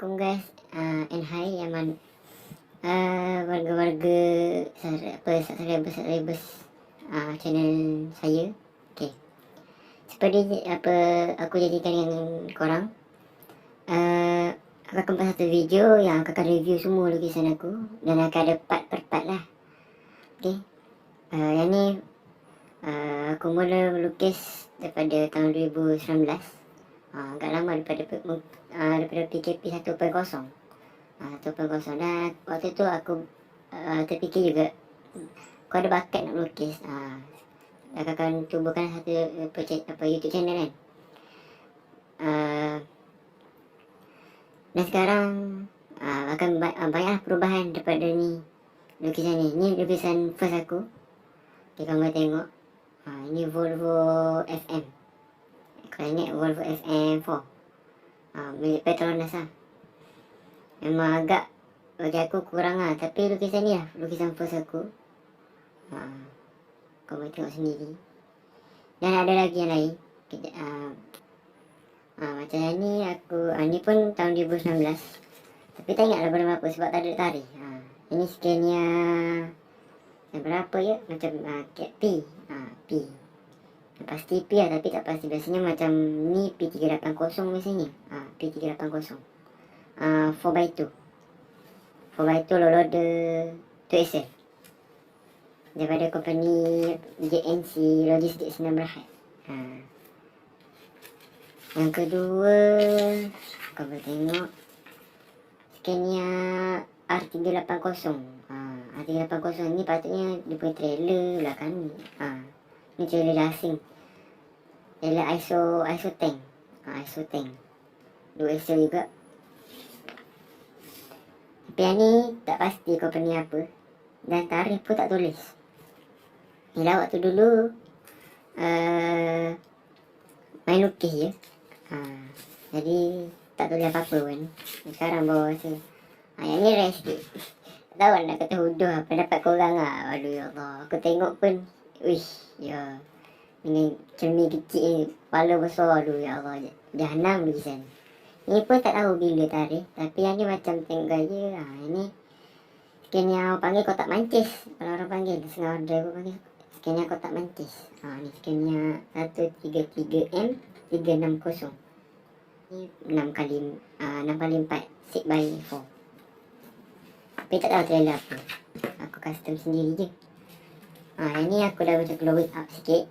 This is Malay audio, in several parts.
Assalamualaikum guys uh, And hi Yaman. Uh, Warga-warga Apa Subscribers-subscribers uh, Channel saya Okay Seperti apa Aku jadikan dengan korang uh, Aku akan buat satu video Yang aku akan review semua lukisan aku Dan akan ada part per part lah Okay uh, Yang ni uh, Aku mula melukis Daripada tahun 2019 uh, Agak lama daripada uh, daripada PKP 1.0 uh, 1.0 dan waktu tu aku uh, terfikir juga Aku ada bakat nak melukis uh, Aku akan tubuhkan satu apa, cha- apa YouTube channel kan? Uh, Dan sekarang uh, akan ba- uh, banyak perubahan daripada ni Lukisan ni, ni lukisan first aku. Okay, boleh tengok. Uh, Ini Volvo FM Kalau ingat Volvo FM 4 Ha, milik Petronas lah. Memang agak bagi aku kurang lah. Tapi lukisan ni lah. Lukisan first aku. Ha, kau boleh tengok sendiri. Dan ada lagi yang lain. Kita, ha, ha, macam yang ni aku. Ha, ni pun tahun 2019. Tapi tak ingat lah berapa sebab tak ada tarikh. Ha, ini scannya. Yang berapa ya? Macam ha, P. Ha, P. Pasti P lah tapi tak pasti. Biasanya macam ni P380 biasanya ha, P380 uh, 4x2 4x2 Loloda 2XL Daripada company JNC Logistics Senang Berhad. Ha. Yang kedua Kau boleh tengok. Scania R380 ha, R380 ni patutnya Dia punya trailer lah kan ha. Ni trailer dah asing Trailer ISO ISO tank. Ha, ISO tank. Dua ISO juga. Tapi yang ni Tak pasti company apa. Dan tarikh pun tak tulis. Yelah waktu dulu uh, Main lukis je. Ha, Jadi Tak tulis apa-apa pun. Sekarang bawa rasa ha, Yang ni sikit. Tak tahu nak kata huduh apa. Pendapat korang lah. Aduh ya Allah. Aku tengok pun Wish Ya. Dengan cermin kecil ni Kepala besar Aduh ya Allah Jahanam lukisan Ni pun tak tahu bila tarikh Tapi yang ni macam tengok gaya ha, Yang ni Sekian yang orang panggil kotak mancis. Kalau orang panggil Setengah order aku panggil Sekian yang kotak mancis. Ha, Ni sekian yang 133M 360 Ni 6 kali uh, 6 kali 4 6 by 4 Tapi tak tahu trailer apa. Aku custom sendiri je Ha, yang ni aku dah macam glowing up sikit.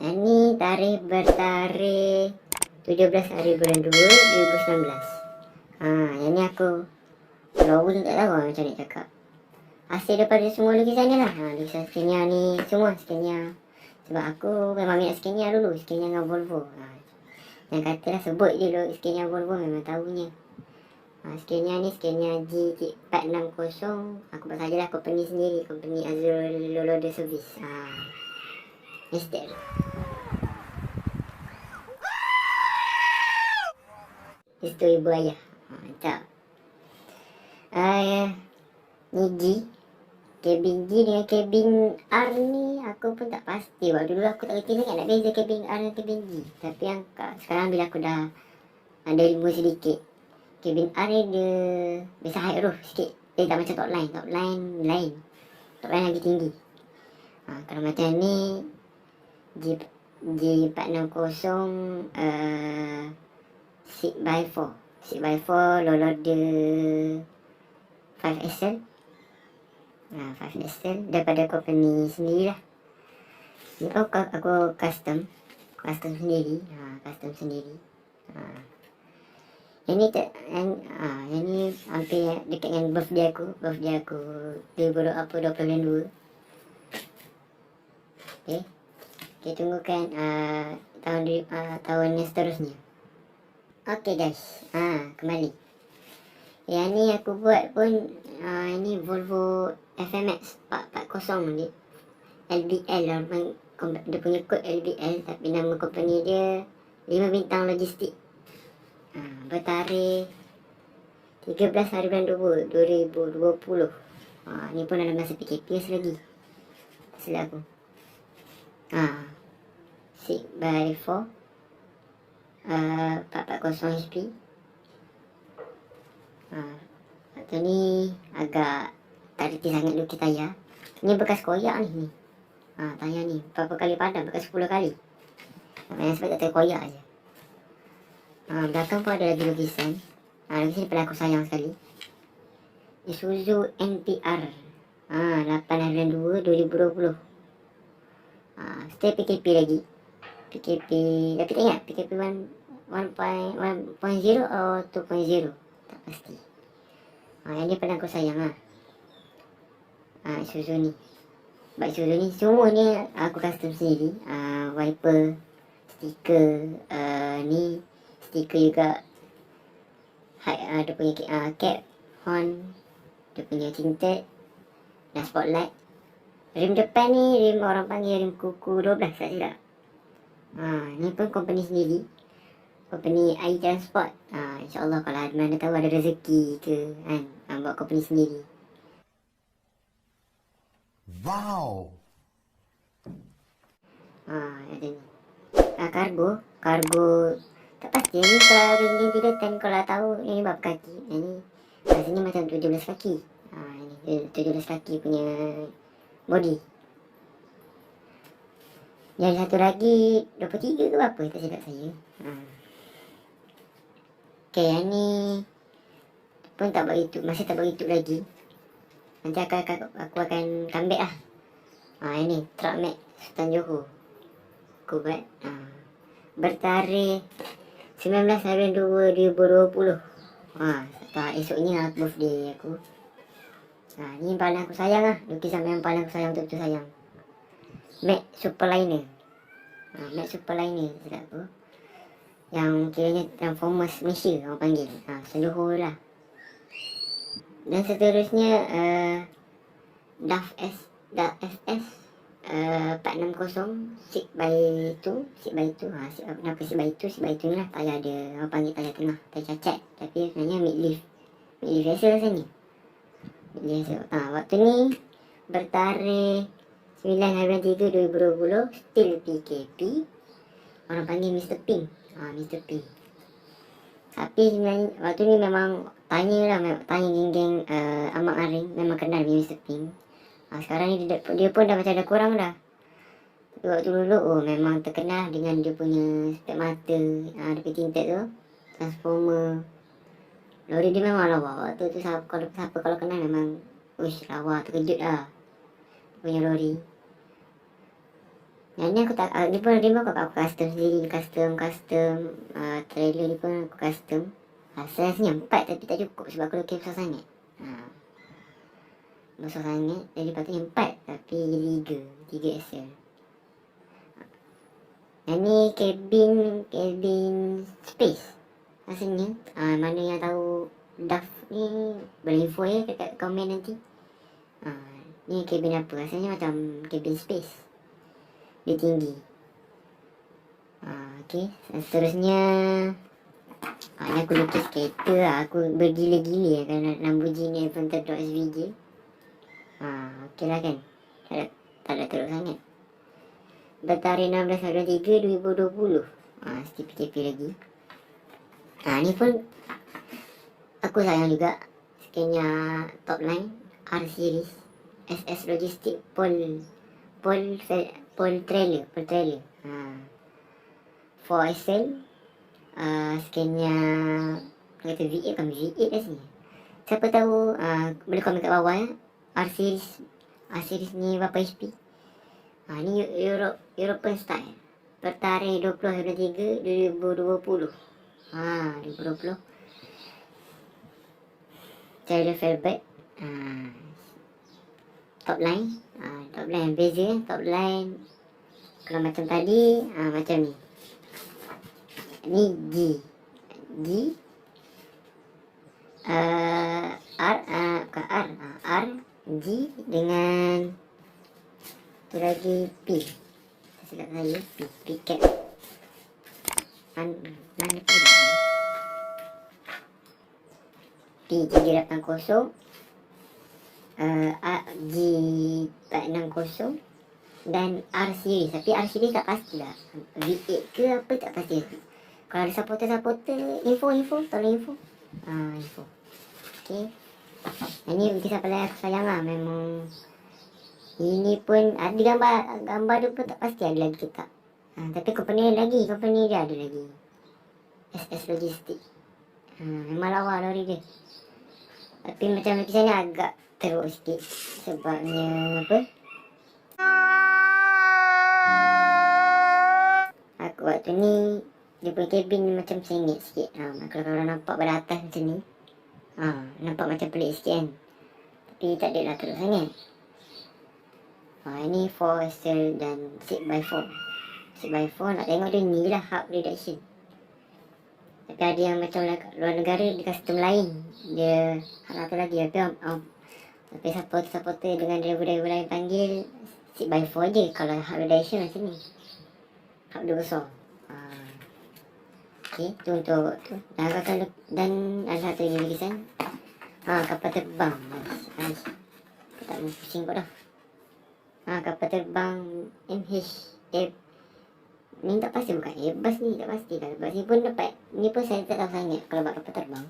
Yang ni tarikh bertarikh 17 hari bulan 2 2019. Ha, yang ni aku glowing tak tahu macam nak cakap. Hasil daripada semua lukisan ni lah. Ha, lukisan Scania ni semua Scania. Sebab aku memang minat Scania dulu. Scania dengan Volvo. Ha, yang katalah sebut je dulu Scania Volvo memang tahunya. Ha, Scania ni Scania G460 Aku buat sajalah company sendiri. Company Azul Loloda Service. Ha. Misteri Itu ibu ayah. Ha, Mantap uh, Ni G. Cabin G dengan cabin R ni Aku pun tak pasti. Waktu dulu aku tak kerti sangat nak beza cabin R dan cabin G. Tapi yang sekarang bila aku dah Ada ilmu sedikit Cabin R ni dia Biasa high roof sikit. Dia tak macam top line Top line lain. Top line lagi tinggi. Ha, Kalau macam ni G, G460 uh, 6x4 6x4 Loloda 5SL ha, 5SL Daripada company sendiri lah Ni aku, aku custom. Custom sendiri. Ha, Custom sendiri. Ha. Yang ni tak yang, ah, yang ni hampir dekat dengan birthday aku. Birthday aku 2020 apa 20 bulan 2. Okay. Kita tunggukan uh, tahun di, uh, tahun yang seterusnya. Okay guys. Ah, kembali. Yang ni aku buat pun uh, ini Volvo FMX 440 ni. LBL lah. Dia punya kod LBL tapi nama company dia 5 bintang logistik. Ha, bertarikh 13 hari bulan 2 2020 ha, ni pun dalam masa PKP lagi sila aku ha, 6 by 4 uh, 440 HP Ha. Waktu ni agak tak reti sangat lukis tayar. Ni bekas koyak ni. Ha, tayar ni. Berapa kali padam? Bekas 10 kali. Yang sebab tak tahu koyak je. Ha, belakang pun ada lagi lukisan. Ha, lukisan pernah aku sayang sekali. Isuzu NPR. Ha, 8 harian 2 2020. Ha, stay PKP lagi. PKP, tapi tak ingat PKP 1.0 atau 2.0. Tak pasti. Ha, yang ni pernah aku sayang lah. Ha, Isuzu ni. Sebab Isuzu ni, semua ni aku custom sendiri. Ha, wiper, stiker, uh, ni, stiker juga. Hai, uh, dia punya uh, cap, horn, dia punya tinted, dan spotlight. Rim depan ni, rim orang panggil rim kuku 12 tak silap. Ha, ni pun company sendiri. Company AI Transport. Ha, InsyaAllah kalau ada mana tahu ada rezeki ke kan. Ha, buat company sendiri. Wow! Ha, ada ni. Ha, kargo. Kargo. Tak pasti. Ni kalau ringgit tidak ten kalau tahu ni bab kaki. Yang ni. Rasanya macam 17 kaki. Ha, ni. 17 kaki punya body. Yang satu lagi 23 ke apa tak silap saya. Ha. Okay, yang ni pun tak begitu. Masih tak begitu lagi. Nanti akan, akan, aku akan comeback lah. Ha, ini truck mat Sultan Johor. Aku buat. Ha. Bertarikh 19 hari 2 2020. Ha, tak esoknya birthday aku. Ha, ni yang paling aku sayang lah. Lukisan yang paling aku sayang betul-betul sayang. Mac Superliner. Ha, Mac Superliner sedap tu. Yang kiranya Transformers Malaysia orang panggil. Ha, seluruh lah. Dan seterusnya uh, DAF S DAF SS uh, 460 6 by 2 6 by 2 ha, 6, kenapa 6 by 2 6 by 2 ni lah tayar dia orang panggil tayar tengah tayar cacat tapi sebenarnya mid lift mid lift biasa rasa ni mid lift biasa ha, waktu ni bertarikh 9 Harian 3 2020 still PKP orang panggil Mr. Pink ha, Mr. Pink tapi sebenarnya waktu ni memang tanya lah tanya geng-geng uh, Amak Aring memang kenal Mr. Pink ha, sekarang ni dia, dia pun dah macam dah kurang dah. Waktu dulu oh memang terkenal dengan dia punya step mata ha, dia tinted tu transformer. Lori dia memang lawa waktu tu siapa, kalau, siapa kalau kenal memang uish lawa terkejut lah. Dia punya lori. Yang ni aku tak, uh, ni pun dia pun aku, aku custom sendiri, custom, custom, uh, trailer ni pun aku custom. Uh, size-nya empat tapi tak cukup sebab aku lukis besar sangat. Uh, besar sangat, jadi patutnya empat tapi jadi tiga, tiga SL. Yang ni cabin, cabin space. Rasanya, uh, mana yang tahu DAF ni boleh info ya dekat komen nanti. Uh, ni cabin apa? Rasanya macam cabin space dia tinggi. Ha, okay. Seterusnya, ha, ni aku lukis kereta lah. Aku bergila-gila kan Lamborghini Aventador SVJ. Ha, okay lah kan. Tak ada, tak ada teruk sangat. Bertarikh 16 Februari 3 2020. Ha, PKP lagi. Ha, ni pun aku sayang juga. Sekiranya top line R series SS Logistic Pol Pol Pol trailer, Pol trailer. Ha. For SL uh, Sekiannya Kata V8 kan V8 dah sini Siapa tahu uh, Boleh komen kat bawah ya R series R series ni berapa HP ha, Ni Europe, European style. Bertarikh 20 Februari 3 2020 Ha 2020 Trailer Fairback ha, Top line. Ha, Top line beza Top line Kalau macam tadi ha, Macam ni. Ni G. G. Uh, R uh, Bukan R uh, R G Dengan Tu lagi P Silap saya P P cap Man, Mana P? P 380 uh, G460 dan R series. Tapi R series tak pasti lah. V8 ke apa tak pasti kalau ada supporter-supporter info info. Tolong info. Ah uh, info. Okay. Ini lukisan paling aku sayang lah. Memang. Ini pun ada gambar. Gambar tu pun tak pasti ada lagi ke tak. Ha, tapi company lagi. Company dia ada lagi. SS Logistik. Ha, memang lawa lori dia. Tapi macam lukisan ni agak teruk sikit. Sebabnya apa? Aku waktu ni dia punya kabin ni macam sengit sikit. Ha, kalau korang nampak pada atas macam ni. Ha, nampak macam pelik sikit kan. Tapi tak ada lah teruk sangat. Ha, ini 4 cell dan 6 by 4 6 by 4 nak tengok dia ni lah hub reduction. Tapi ada yang macam luar negara dia custom lain. Dia hal tu lagi. Tapi, um, tapi supporter-supporter dengan driver-driver lain panggil 6 by 4 je. Kalau hub reduction macam ni. Hub dia besar. Ha. Okay, tu untuk tu. Dan akan dan ada satu lagi lukisan. Ha, kapal terbang. Nice. Aku tak mau pusing kau dah. Ha, kapal terbang MH Air Ni tak pasti bukan Airbus ni tak pasti lah Sebab ni pun dapat Ni pun saya tak tahu sangat Kalau buat kapal terbang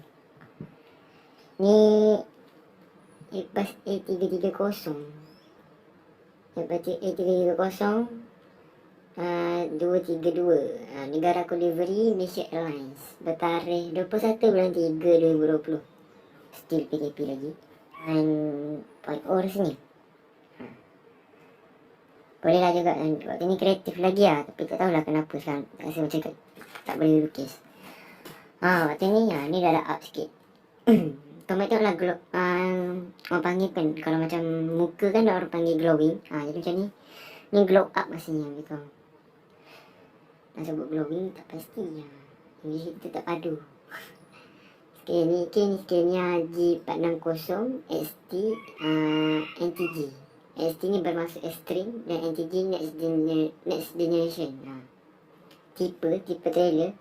Ni Airbus A330 Airbus A330 uh, 232 uh, Negara Delivery Malaysia Airlines. Bertarikh 21 bulan 3 2020 Still PKP lagi. Dan Point O rasanya boleh lah juga dan waktu ni kreatif lagi lah. Tapi tak tahulah kenapa sekarang Rasa macam tak, tak boleh lukis. Ha waktu ni ha, ni dah ada up sikit. Kau tengok lah glow um, Orang panggil kan Kalau macam muka kan orang panggil glowing. Ha, Jadi macam ni. Ni glow up maksudnya gitu. Sebut glowing tak pasti. English kita tak padu Skil ni, okay, ni skilnya G460 ST uh, NTG ST ni bermaksud extreme dan NTG next, gener- next generation. Ha. Tipe, tipe trailer.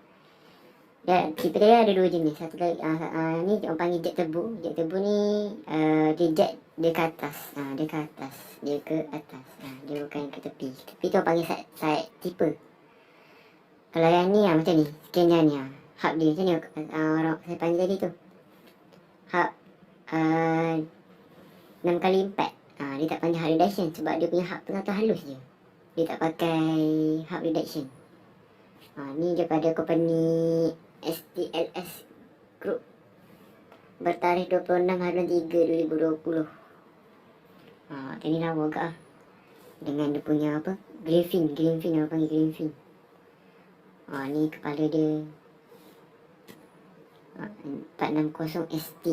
Ya, tipe trailer ada dua jenis. Satu lagi, uh, uh, ni orang panggil jet tebu. Jet tebu ni uh, dia jet dia ke atas. Ha, dia ke atas. Dia ke atas. Ha, dia bukan ke tepi. Tepi tu orang panggil side, side tipe. Kalau yang ni ha, macam ni. Scannya ni. Ha. Hub dia macam ni. Uh, orang saya panggil tadi tu. Hub uh, 6 kali 4 Ha, dia tak panggil hub reduction sebab dia punya hub tengah tu halus je. Dia tak pakai hub reduction. Ha, ni daripada company STLS Group. Bertarikh 26 hari 3 2020. Ha, tadi lama agak lah. Dengan dia punya apa? Green fin. Green fin orang panggil green fin. Ha, ni kepala dia. Ha, 460 ST.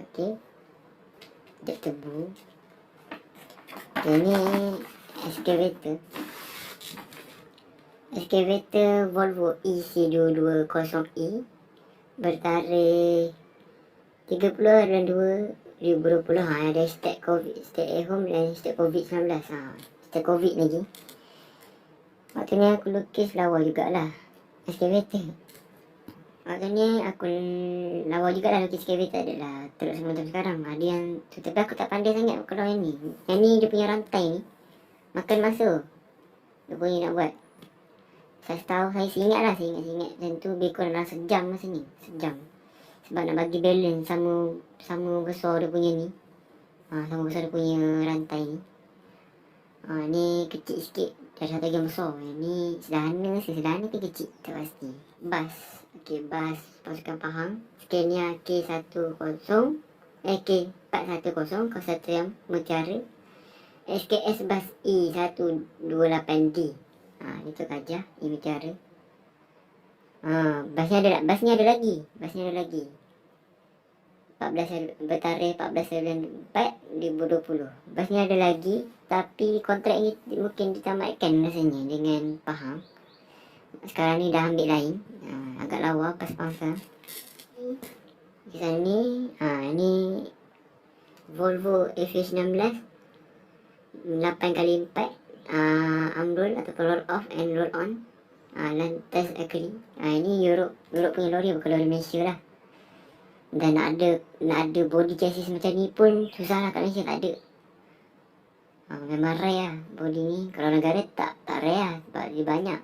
Okay jet tebu. Ini excavator. Excavator Volvo E EC220E bertarikh 30 bulan 2 2020 ha, ada stay covid stay at home dan stay covid 19 ha, stay covid lagi waktu ni aku lukis lawa jugalah. Excavator Waktu ni aku lawa juga lah lukis KV tak ada lah Terus macam sekarang. Ada yang tu, Tapi aku tak pandai sangat kalau yang ni. Yang ni dia punya rantai ni Makan masa. Dia punya nak buat. Saya tahu saya ingat lah Saya ingat, saya ingat Dan tu. Lebih kurang dalam sejam masa ni. Sejam. Sebab nak bagi balance sama Sama besar dia punya ni. Ha, Sama besar dia punya rantai ni. Ha, Ni kecil sikit Satu lagi yang besar Yang ni sederhana Sederhana ke kecil Tak pasti Bas Okey, bas pasukan Pahang. Skania K10 eh K410 01 yang mutiara. SKS bas E128D. Ha, itu gajah, E mutiara. Ha, basnya ada basnya ada lagi. Basnya ada lagi. 14 bertarikh 14 bulan 4 2020. Basnya ada lagi tapi kontrak ni mungkin ditamatkan rasanya dengan Pahang. Sekarang ni dah ambil lain. Ha, agak lawa pas pangsa. Kisah ni, ha, ni Volvo FH16 8 kali 4 uh, Amrol ataupun roll off and roll on uh, Lantas Acrylic uh, Ini Europe Europe punya lori bukan lori Malaysia lah Dan nak ada Nak ada body chassis macam ni pun Susah lah kat Malaysia tak ada Memang rare lah Body ni Kalau negara tak Tak rare lah Sebab dia banyak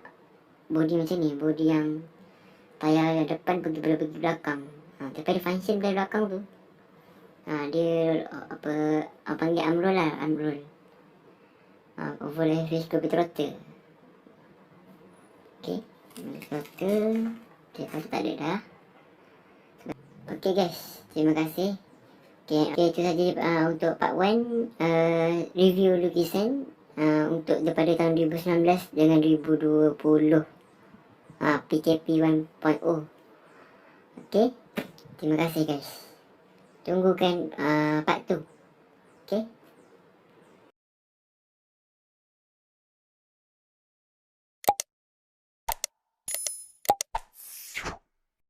Body macam ni Body yang tayar yang depan pergi pergi belakang. Ha, tapi ada function dari belakang tu. Ha, dia apa apa panggil Amrul lah, Amrul. Ha, Risco Throttle. Okey. Throttle. Okey, kalau tu tak ada dah. Okey guys, terima kasih. Okey, okay, itu saja uh, untuk part 1 uh, review lukisan uh, untuk daripada tahun 2019 dengan 2020. Ah, PKP 1.0. Okey. Terima kasih guys. Tunggukan uh, part 2. Okey.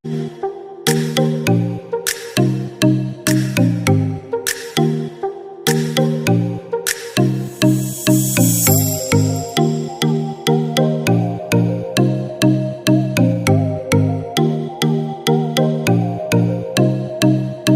Thank